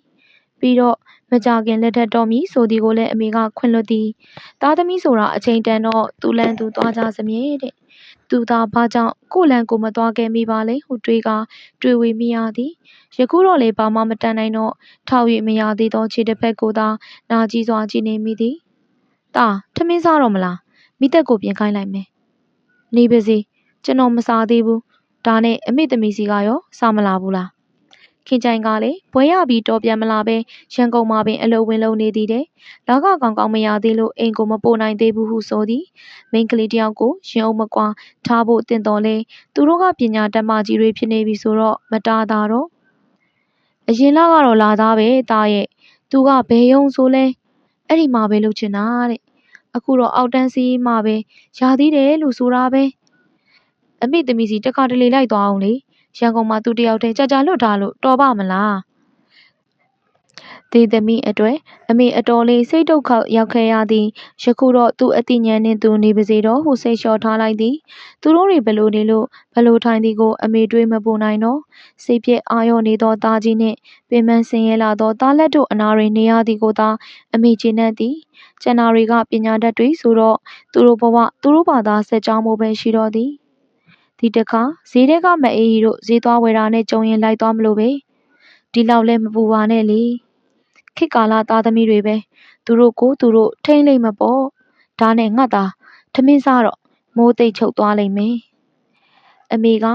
ပြီးတော့မကြခင်လက်ထက်တော်မီဆိုသည်ကိုလည်းအမေကခွင့်လွှတ်သည်သားသမီးဆိုတာအချိန်တန်တော့သူလန်သူသွားကြစမြဲတဲ့သူသာဘာကြောင့်ကိုလန်ကိုမသွားခဲ့မိပါလဲဟုတွေးကတွေးဝေမိရသည်ယခုတော့လေဘာမှမတန်နိုင်တော့ထောက်၍မရသေးသောခြေတစ်ဖက်ကိုသာနာကြည့်စွာကြည့်နေမိသည်။တာထမင်းစားတော့မလား မိသက်ကိုပြင်ခိုင်းလိုက်မယ်။နေပါစေကျွန်တော်မစားသေးဘူး။ဒါနဲ့အမေသမီးစီကရောစားမလာဘူးလား။ခင်ချိုင်ကလည်းဘွဲရပြီးတော့ပြန်မလာပဲရန်ကုန်မှာပင်အလုပ်ဝင်လုပ်နေသည်တဲ့။လောကကောင်ကောင်းမရသေးလို့အိမ်ကိုမပို့နိုင်သေးဘူးဟုဆိုသည်။မိန်းကလေးတယောက်ကိုရင်အုပ်မကွာထားဖို့တင်တော်လဲသူတို့ကပညာတတ်မှကြီးတွေဖြစ်နေပြီဆိုတော့မတားတာတော့အရင်လကတော့လာသားပဲသားရဲ့သူကဘယ်ယုံဆိုလဲအဲ့ဒီမှာပဲလုပ်ချင်တာတဲ့ အခုတော့အောက်တန်းစီးမှပဲရာသီးတယ်လို့ဆိုတာပဲအမိသမီးစီတခါတလေလိုက်သွားအောင်လေရန်ကုန်မှာသူတယောက်တည်းကြာကြာလွတ်ထားလို့တော်ပါမလား သေးသမီးအတွက် အမေအတော်လေးစိတ်ဒုက္ခရောက်ခဲ့ရသည် ယခုတော့ သူ့အသိဉာဏ်နှင့်သူနေပါစေတော့ ဟုစိတ်လျှော့ထားလိုက်သည် သူတို့တွေဘလို့နေလို့ဘလို့ထိုင်သည်ကို အမေတွေးမပူနိုင်တော့ စိတ်ပြည့်အာရုံနေသော သားကြီးနှင့် ပင်ပန်းဆင်းရဲလာသော သားလက်တို့အနာတွင် နေရသည်ကိုသာ အမေကျေနပ်သည် ကျန်နာတွေက ပညာတတ်တွေဆိုတော့ သူတို့ဘဝ သူတို့ဘာသာ ဆက်ကြောင်းမို့ပဲ ရှိတော့သည် ဒီတခါ ဈေးထဲက မအေးကြီးတို့ ဈေးသွားဝယ်တာနဲ့ကြုံရင် လိုက်သွားမလို့ပဲ ဒီလောက်လဲမပူပါနဲ့လေ ခေတ်ကာလသားသမီးတွေပဲ သူတို့ကိုသူတို့ ထိမ့်လိမ့်မပေါ့ ဒါနဲ့ငှက်သား ထမင်းစားတော့ မိုးသိပ်ချုပ်သွားလိမ့်မယ်အမေက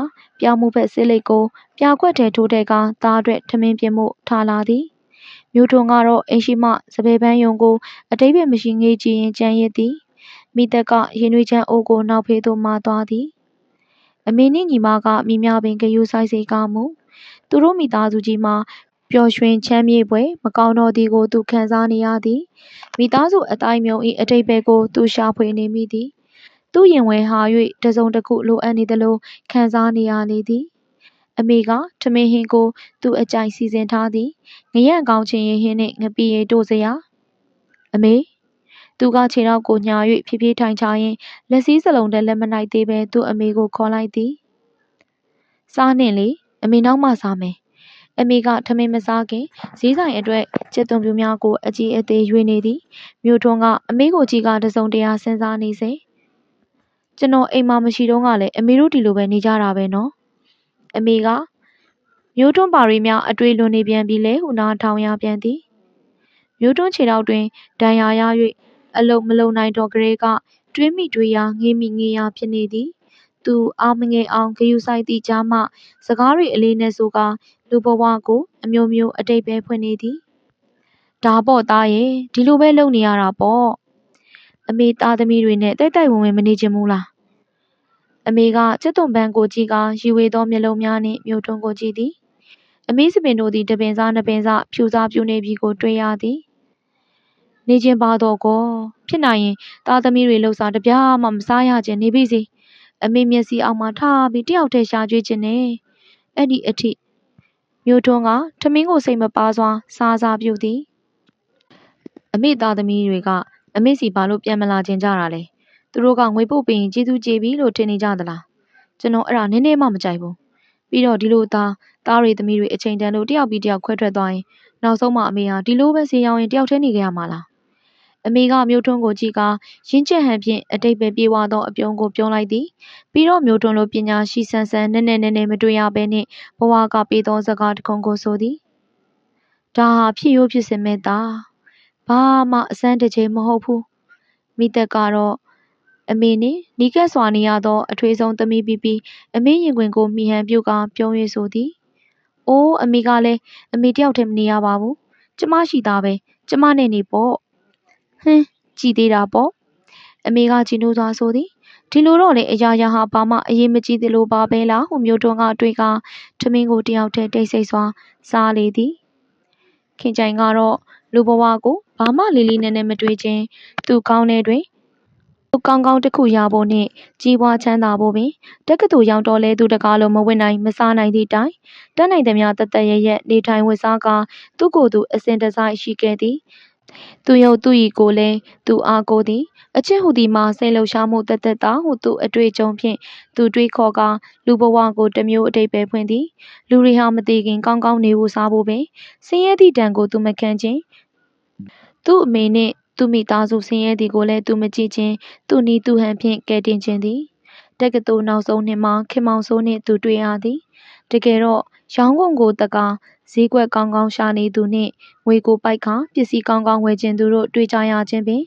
ပြောင်းမှုဖက်စစ်လိတ်ကို ပြာခွက်ထဲထိုးတဲ့ကသားအတွက် ထမင်းပြင်မှုထားလာသည်မြို့ထွန်းကတော့ အိမ်ရှိမှ စပယ်ပန်းယုံကိုအတိတ်ပဲမရှိ ငေးကြည့်ရင်ကြံရစ်သည်မိသက်ကရင်ွေးချမ်းအိုးကို နောက်ဖေးသို့မာသွားသည် အမေနှင့်ညီမကမိများပင်ဂယူဆိုင်စေကမူ သူတို့မိသားစုကြီးမှာ ပျော်ရွှင်ချမ်းမြေ့ပွဲမကောင်းတော့သည်ကို သူခံစားနေရသည် မိသားစုအတိုင်းမြုံ၏အတိတ်ပဲကို သူရှာဖွေနေမိသည် သူ့ရင်ဝဲဟာ၍တစုံတစ်ခု လိုအပ်နေသလို ခံစားနေရလေသည် အမေက ထမင်းဟင်းကို သူ့အကြိုက်စီစဉ်ထားသည် ငရံ့ကောင်းချင်ရင်ဟင်းနှင့် ငပီရီတို့စရာ အမေ သူက ခြေထောက်ကိုညာ၍ဖြည်းဖြည်းထိုင်ချရင်း လက်စည်းစလုံးတည်းလက်မနိုင်သေးပဲသူ့အမေကို ခေါ်လိုက်သည် စားနှင့်လေ အမေနောက်မှစားမယ် အမေက ထမင်းမစားခင် ဈေးဆိုင်အတွက်ကျက်သွန်ပြူများကို အကြီးအသေး ရွေးနေသည် မြို့ထွန်းက အမေကိုကြည့်ကတစုံတရာ စဉ်းစားနေစေကျွန်တော်အိမ်မှာမရှိတော့ကလည်း အမေတို့ဒီလိုပဲ နေကြတာပဲနော် အမေကမျိုးတွန်းပါရီများ အတွေ့လွန်နေပြန်ပြီလေဟု နာထောင်ရပြန်သည်မျိုးတွန်းခြေထောက်တွင် ဒဏ်ရာရ၍အလုံးမလုံးနိုင်တော့ကလေးက တွင်းမိတွေးရာ ငေးမိငေးရာ ဖြစ်နေသည် သူအောင်မငယ်အောင်ဂယုဆိုင်သည့်ကြားမှ စကားတွေအလေးနဲ့ဆိုကလူဘဝကို အမျိုးမျိုးအတိတ်ပဲဖွင့်နေသည်ဒါပေါ့သားရဲ့ဒီလိုပဲလုပ်နေရတာပေါ့အမေသားသမီးတွေနဲ့တိုက်တိုက်ဝင်ဝင်မနေချင်ဘူးလားအမေကကျက်သွန်ပန်းကိုကြည့်ကရီဝေသောမျက်လုံးများနှင့်မြို့ထွန်းကိုကြည့်သည်အမေစပင်တို့သည်တပင်စားနှစ်ပင်စားဖြူစားပြူနေပြီကိုတွေ့ရသည်နေချင်းပါတော့ကောဖြစ်နိုင်ရင်သားသမီးတွေလှုပ်စားတပြားမှမစားရခြင်းနေပြီစီ အမေမျက်စိအောက်မှာထားပြီးတယောက်တည်းရှာကျွေးခြင်းနဲ့အဲ့ဒီအထိမြို့ထွန်းကထမင်းကိုစိတ်မပါစွာစားစားပြုသည်အမေသားသမီးတွေကအမေစီဘာလို့ပြန်မလာခြင်းကြတာလဲသူတို့ကငွေပို့ပြီးရင်ကျေးဇူးကျေးပြီလို့ထင်နေကြသလားကျွန်တော်အဲ့ဒါနည်းနည်းမှမကြိုက်ဘူးပြီးတော့ဒီလိုသားသားတွေသမီးတွေအချိန်တန်လို့တယောက်ပြီးတယောက်ခွဲထွက်သွားရင်နောက်ဆုံးမှအမေဟာဒီလိုပဲဈေးရောင်းရင်တယောက်တည်းနေကြရမှာလား အမေကမျိုးထွန်းကိုကြည့်ကရင်းချက်ဟန်ဖြင့်အတိတ်ပဲပြေဝသောအပြုံးကိုပြုံးလိုက်သည်ပြီးတော့မျိုးထွန်းလိုပညာရှိဆန်းဆန်းနည်းနည်းနည်းနည်းမတွေ့ရဘဲနှင့်ဘဝကပေးသောစကားတခုကိုဆိုသည်ဒါဟာဖြစ်ရိုးဖြစ်စဉ်မဲ့သားဘာမှအစမ်းတကြိမ်မဟုတ်ဘူးမိသက်ကတော့အမေနှင့်နီးကပ်စွာနေရသောအထွေးဆုံးသမီးပီပီအမေရင်ခွင်ကိုမှီဟန်ပြုကာပြုံး၍ဆိုသည်။အိုးအမေကလည်းအမေတယောက်တည်းမနေရပါဘူး။ကျမရှိသားပဲ။ကျမနဲ့နေပေါ့။ ဟင်းကြည်သေးတာပေါ့။အမေကကြည်နိုးစွာဆိုသည်။ဒီလိုတော့လေအရာရာဟာဘာမှအရေးမကြီးသလိုပါပဲလားဟုမျိုးတွန်းကတွေးကထမင်းကိုတယောက်တည်းတိတ်ဆိတ်စွာစားလေသည်။ခင်ကြိုင်ကတော့လူဘဝကိုဘာမှလေးလေးနက်နက်မတွေးခြင်းသူကောင်းတဲ့တွင်သူကောင်းကောင်းတစ်ခုရဖို့နှင့်ကြီးပွားချမ်းသာဖို့ပင်တက္ကသိုလ်ရောက်တော့လဲသူတကားလုံးမဝင်နိုင်မစားနိုင်သည့်တိုင်တတ်နိုင်သမျှတသက်ရရက်နေထိုင်ဝတ်စားကာသူ့ကိုယ်သူအစဉ်တစိုက်ရှိခဲ့သည် သူယုတ်သူဤကိုလည်းသူအားကိုသည်အချစ်ဟူသည်မှာစိတ်လှုပ်ရှားမှုတသက်သာဟုသူအတွေ့အကြုံဖြင့်သူတွေးခေါ်ကာလူဘဝကိုတမျိုးအတိတ်ပဲဖွင့်သည်လူတွေဟာမသေးခင်ကောင်းကောင်းနေဖို့စားဖို့ပင်ဆင်းရဲသည့်တန်ကိုသူမခံခြင်းသူ့အမေနှင့်သူ့မိသားစုဆင်းရဲသည်ကိုလည်းသူမကြည့်ခြင်းသူ့နည်းသူ့ဟန်ဖြင့်ကယ်တင်ခြင်းသည်တက္ကသိုလ်နောက်ဆုံးနှစ်မှာခင်မောင်စိုးနှင့်သူတွေ့ရသည်တကယ်တော့ရောင်းကုန်ကိုတကား ဈေးကွက်ကောင်းကောင်းရှာနေသူနှင့်ငွေကိုပိုက်ခါပစ္စည်းကောင်းကောင်းဝယ်ခြင်းသူတို့တွေ့ကြရခြင်းပင်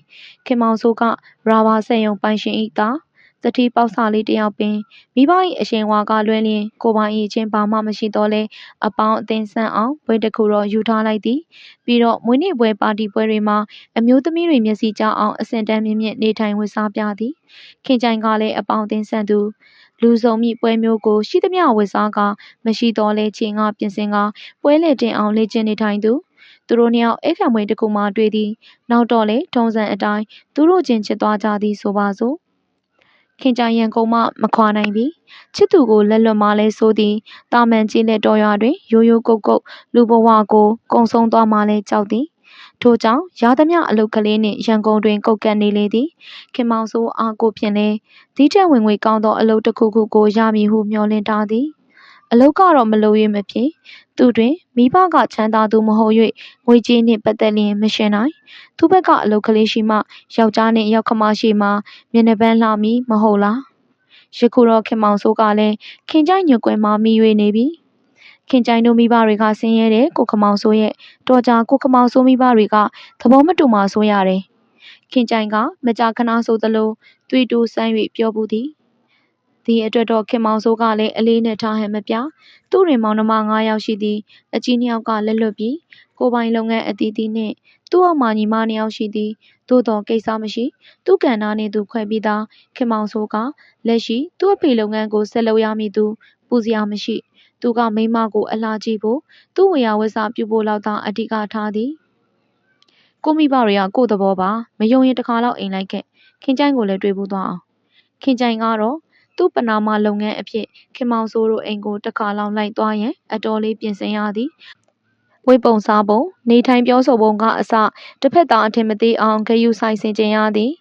ခင်မောင်စိုးကရာဘာဆက်ယုံပိုင်ရှင်၏သားသတိပေါက်စာလေးတယောက်ပင်မိဘ၏အရှင်ဝါကလွဲလျင်ကိုပိုင်၏ချင်းဘာမှမရှိတော့လဲအပေါင်းအသင်းဆန်းအောင်ဘွဲတစ်ခုတော့ယူထားလိုက်သည်ပြီးတော့မွေးနေ့ပွဲပါတီပွဲတွေမှာအမျိုးသမီးတွေမျက်စိကြောက်အောင်အစင်တန်းမြင့်မြင့်နေထိုင်ဝတ်စားပြသည်ခင်ကြိုင်ကလည်းအပေါင်းအသင်းဆန်းသူ လူစုံမိပွဲမျိုးကို ရှိသမျှဝတ်စားကမရှိတော့လဲချင်းကပြင်ဆင်ကပွဲလေတင်အောင်လေ့ကျင့်နေထိုင်သူသူတို့နှစ်ယောက်အိတ်ခံမွေတစ်ခုမှတွေ့သည်နောက်တော့လေထုံးစံအတိုင်းသူတို့ချင်းချစ်သွားကြသည်ဆိုပါစို့ခင်ကြရန်ကုန်မှမခွာနိုင်ပြီချစ်သူကိုလက်လွတ်မှလဲဆိုသည်တာမန်ကြီးလက်တော်ရွာတွင်ရိုးရိုးကုတ်ကုတ်လူဘဝကိုကုံဆုံးသွားမှလဲကြောက်သည် ထို့ကြောင့်ရသမျှအလုတ်ကလေးနှင့်ရန်ကုန်တွင် ကုတ်ကတ်နေလေသည်ခင်မောင်စိုးအားကိုဖြင့်လဲဒီချက်ဝင်ငွေကောင်းသောအလုတ်တစ်ခုခုကိုရမည်ဟုမျှော်လင့်ထားသည်အလုတ်ကတော့မလို့၍မဖြစ်သူတွင်မိဘကချမ်းသာသူမဟုတ်၍ငွေကြေးနှင့်ပတ်သက်လျင်မရှင်နိုင်သူဘက်ကအလုတ်ကလေးရှိမှယောက်ျားနှင့်ယောက်ခမရှိမှမျက်နှာပန်းလှမည်မဟုတ်လားယခုတော့ခင်မောင်စိုးကလည်းခင်ကြိုက်ညွတ်ကွယ်မှာမိ၍နေပြီ ခင်ကြိုင်တို့မိဘတွေကဆင်းရဲတဲ့ကိုခမောင်စိုးရဲ့တော်ကြာကိုခမောင်စိုးမိဘတွေကသဘောမတူမှဆိုရတယ်ခင်ကြိုင်ကမကြာခဏဆိုသလိုသွေးတိုးဆန်း၍ပြောဘူးသည်ဒီအတွက်တော့ခင်မောင်စိုးကလည်းအလေးနဲ့ထားဟန်မပြသူ့ရင်မောင်နှမ9ယောက်ရှိသည်အကြီးနှစ်ယောက်ကလက်လွတ်ပြီးကိုယ်ပိုင်လုပ်ငန်းအသီးသီးနှင့်သူ့အောက်မှာညီမနှစ်ယောက်ရှိသည်သို့တော်ကိစ္စမရှိသူ့ကံနာနှင့်သူခွဲပြီးသားခင်မောင်စိုးကလက်ရှိသူ့အဖေလုပ်ငန်းကိုဆက်လုပ်ရမည်သူပူစရာမရှိ သူကမိန်းမကို အလားကြည့်ဖို့သူ့ဝေယဝစ္စပြုဖို့လောက်သာအဓိကထားသည်ကိုမိဘတွေကကိုယ့်သဘောပါမယုံရင်တစ်ခါတော့အိမ်လိုက်ခဲ့ခင်ချိုင်းကိုလည်းတွေ့ဖို့သွားအောင်ခင်ချိုင်းကတော့သူ့ပနာမလုပ်ငန်းအဖြစ်ခင်မောင်စိုးတို့အိမ်ကိုတစ်ခါလောက်လိုက်သွားရင်အတော်လေးပြင်ဆင်ရသည်ဝိပုံစားပုံနေထိုင်ပြောဆိုပုံကအစတစ်ဖက်သားအထင်မသေးအောင်ဂယုဆိုင်ဆင်ကျင်ရသည်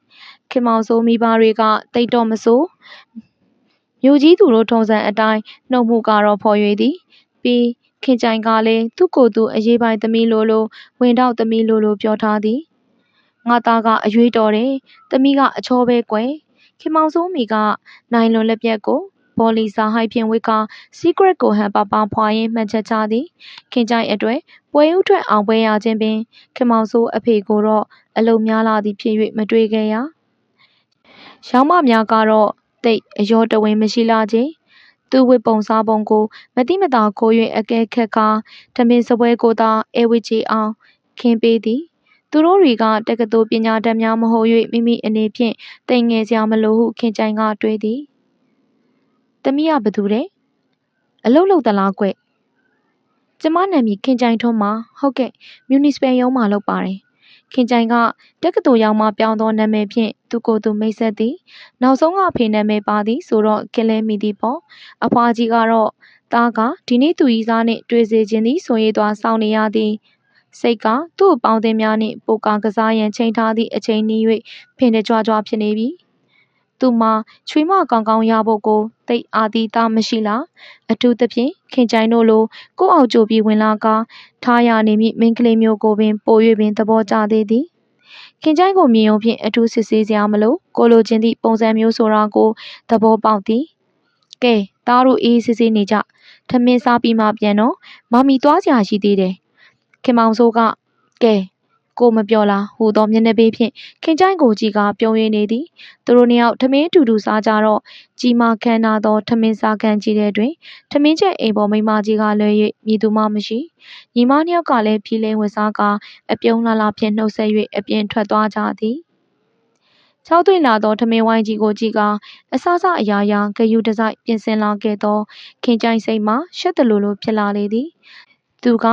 ခင်မောင်စိုးမိဘတွေကတိတ်တော့မဆိုး မြို့ကြီးသူတို့ထုံစံအတိုင်း နှုတ်မှုကတော့ဖော်၍သည် ပြီး ခင်ကြိုင်ကလည်း သူ့ကိုယ်သူ အရေးပိုင်သမီးလိုလိုဝင်တော့သမီးလိုလို ပြောထားသည် ငါသားက အရွေးတော်တယ် သမီးက အချောပဲကွယ် ခင်မောင်စိုးမိကနိုင်လွန်လက်ပြက်ကို ဘောလီစာဟိုက်ဖြင့်ဝစ်က secret ကိုဟန်ပါပါဖွာရင်း မှန်ချက်ချသည် ခင်ကြိုင်အတွက် ပွဲဥထွက်အောင်ပွဲရခြင်းပင် ခင်မောင်စိုးအဖေကိုတော့ အလုံများလာသည်ဖြစ်၍မတွေ့ခဲ့ရရောင်းမများကတော့ တိတ်အယောတဝင်းမရှိလာခြင်းသူဝစ်ပုံစားပုံကိုမတိမတာခိုး၍အကဲခက်ကာဓမင်စပွဲကိုသာအဲဝစ်ချီအောင်ခင်းပေးသည်သူတို့တွေကတက္ကသိုလ်ပညာတတ်များမဟုတ်၍မိမိအနေဖြင့်တိမ်ငယ်စရာမလိုဟုခင်ကြိုင်ကတွေးသည်။သမီးကဘသူတဲ့အလုတ်လုတ်သလားကွကျမနာမည်ခင်ကြိုင်ထွန်းပါဟုတ်ကဲ့မြူနီစပယ်ရုံးမှာလုပ်ပါတယ် ခင်ကြိုင်ကတက္ကသိုလ်ရောက်မှပြောင်းသောနာမည်ဖြင့်သူကိုယ်သူမိတ်ဆက်သည်နောက်ဆုံးကအဖေနာမည်ပါသည်ဆိုတော့ကလဲမိသည်ပေါ့အဖွားကြီးကတော့သားကဒီနေ့သူကြီးစားနှင့်တွေ့စေခြင်းသည်ဆိုရသွားစောင့်နေရသည်စိတ်ကသူ့အပေါင်းအသင်းများနှင့်ပိုကာကစားရန်ချိန်ထားသည့်အချိန်နီး၍ဖင်တကြွကြွဖြစ်နေပြီ သူမှာချွေးမကောင်းကောင်းရဖို့ကိုသိအာသီးသားမရှိလားအထူးသဖြင့်ခင်ကြိုင်တို့လိုကိုအောင်ကြိုပြီးဝင်လာကားထားရနေမိမိန်းကလေးမျိုးကိုပင်ပို၍ပင်သဘောကျသေးသည်ခင်ချိုင်းကိုမြင်ုံဖြင့်အထူးစစ်ဆေးစရာမလိုကိုလိုချင်းသည့်ပုံစံမျိုးဆိုတာကိုသဘောပေါက်သည်ကဲသားတို့အေးစစ်စစ်နေကြထမင်းစားပြီးမှပြန်တော့မမီသွားကြရှိသေးတယ်ခင်မောင်စိုးကကဲ ကိုမပြောလားဟူသောမျက်နှာပေးဖြင့်ခင်ချိုင်းကိုကြည့်ကပြုံးရင်းနေသည်သူတို့နှစ်ယောက်ထမင်းတူတူစားကြတော့ကြီးမာခမ်းနာသောထမင်းစားခန်းကြီးထဲတွင်ထမင်းချက်အိမ်ပေါ်မိမကြီးကလွှဲ၍မြည်သူမှမရှိညီမနှစ်ယောက်ကလည်းဖြီးလိမ်ဝတ်စားကအပြုံးလှလှဖြင့်နှုတ်ဆက်၍အပြင်ထွက်သွားကြသည်ချောက်သွင်းလာသောထမင်းဝိုင်းကြီးကိုကြည့်ကအဆအဆအရာရာဂယုတစိုက်ပြင်ဆင်လာခဲ့သောခင်ကြိုင်စိတ်မှာရှက်တလူလိုဖြစ်လာလေသည် သူက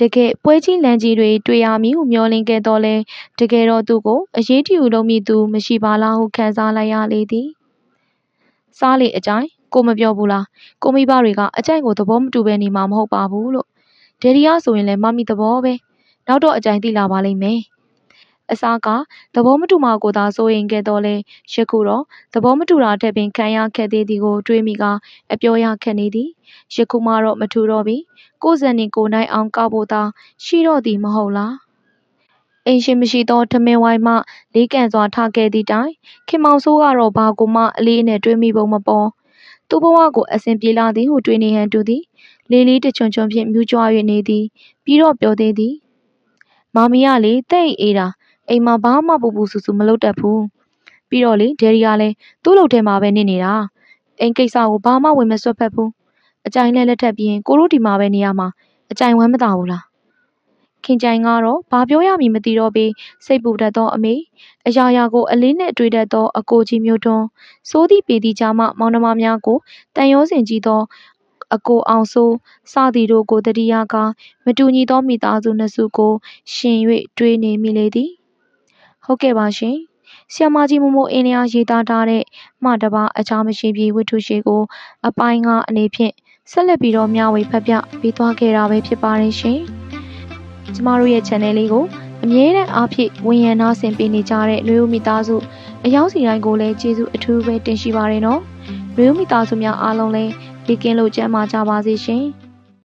တကယ်ပွဲကြီးလမ်းကြီးတွေတွေ့ရမည်ဟုမျှော်လင့်ခဲ့သော်လည်းတကယ်တော့သူ့ကိုအရေးတယူလုပ်မည့်သူမရှိပါလားဟုခံစားလိုက်ရလေသည်။စားလေအကြိုင်ကိုမပြောဘူးလား။ကိုမိဘတွေကအကြိုင်ကိုသဘောမတူဘဲနေမှာမဟုတ်ပါဘူးလို့။ဒယ်ဒီကဆိုရင်လည်းမမီသဘောပဲ။နောက်တော့အကြိုင်သိလာပါလိမ့်မယ်။အစားကသဘောမတူမှာကိုသာစိုးရိမ်ခဲ့တော့လဲယခုတော့သဘောမတူတာထက်ပင်ခံရခဲ့သေးသည်ကိုတွေးမိကအပြောရခက်နေသည်ယခုမှတော့မထူတော့ပြီ ကိုယ်စံနှင့်ကိုယ်နိုင်အောင်ကောက်ဖို့သာရှိတော့သည်မဟုတ်လားအိမ်ရှင်မရှိသောထမင်းဝိုင်းမှလေးကန်စွာထခဲ့သည့်တိုင်ခင်မောင်ဆိုးကတော့ဘာကိုမှအလေးအနက်တွေးမိပုံမပေါ်သူ့ဘဝကိုအစဉ်ပြေလာသည်ဟုတွေးနေဟန်တူသည်လေးလေးတချွန်ချွန်ဖြင့်မြူးကြွ၍နေသည်ပြီးတော့ပြောသေးသည်မာမီကလေတဲ့အေးတာအိမ်မှာဘာမှပူပူဆူဆူမလုပ်တတ်ဘူးပြီးတော့လေဒယ်ရီကလည်းသူ့လုပ်ထဲမှာပဲနေနေတာအိမ်ကိစ္စကိုဘာမှဝင်မစွက်ဖက်ဘူး အကြိုင်နဲ့လက်ထပ်ပြီးရင်ကိုတို့ဒီမှာပဲနေရမှာအကြိုင်ဝမ်းမသာဘူးလားခင်ကြိုင်ကတော့ဘာပြောရမည်မသိတော့ပေစိတ်ပူတတ်သောအမေအရာရာကိုအလေးနှင့်တွေးတတ်သောအကိုကြီးမျိုးထွန်းစိုးသည့်ပေသည့်ကြားမှမောင်နှမများကိုတန်ရောစင်ကြီးသောအကိုအောင်စိုးစသည်တို့ကိုတတိယကမတူညီသောမိသားစုနှစ်စုကို ရှင်၍တွေးနေမိလေသည်ဟုတ်ကဲ့ပါရှင်ဆ iam မကြီးမိုးမိုးအင်းလျာရေးသားထားတဲ့မှတပါအခြားမရှိပြေဝတ္ထုရှိကို အပိုင်းကအနေဖြင့် ဆက်လက်ပြီးတော့မျှဝေဖတ်ပြပေးသွားခဲ့တာပဲဖြစ်ပါတယ်ရှင်။ကျမတို့ရဲ့ channel လေးကိုအမြဲတမ်းအားဖြင့်ဝင်ရနာဆင်ပေးနေကြတဲ့လူမျိုးမိသားစုအယောက်စီတိုင်းကိုလည်းကျေးဇူးအထူးပဲတင်ရှိပါတယ်နော်။လူမျိုးမိသားစုများအားလုံးလည်းဒီကင်းလို့ကြမ်းမာကြပါစေရှင်။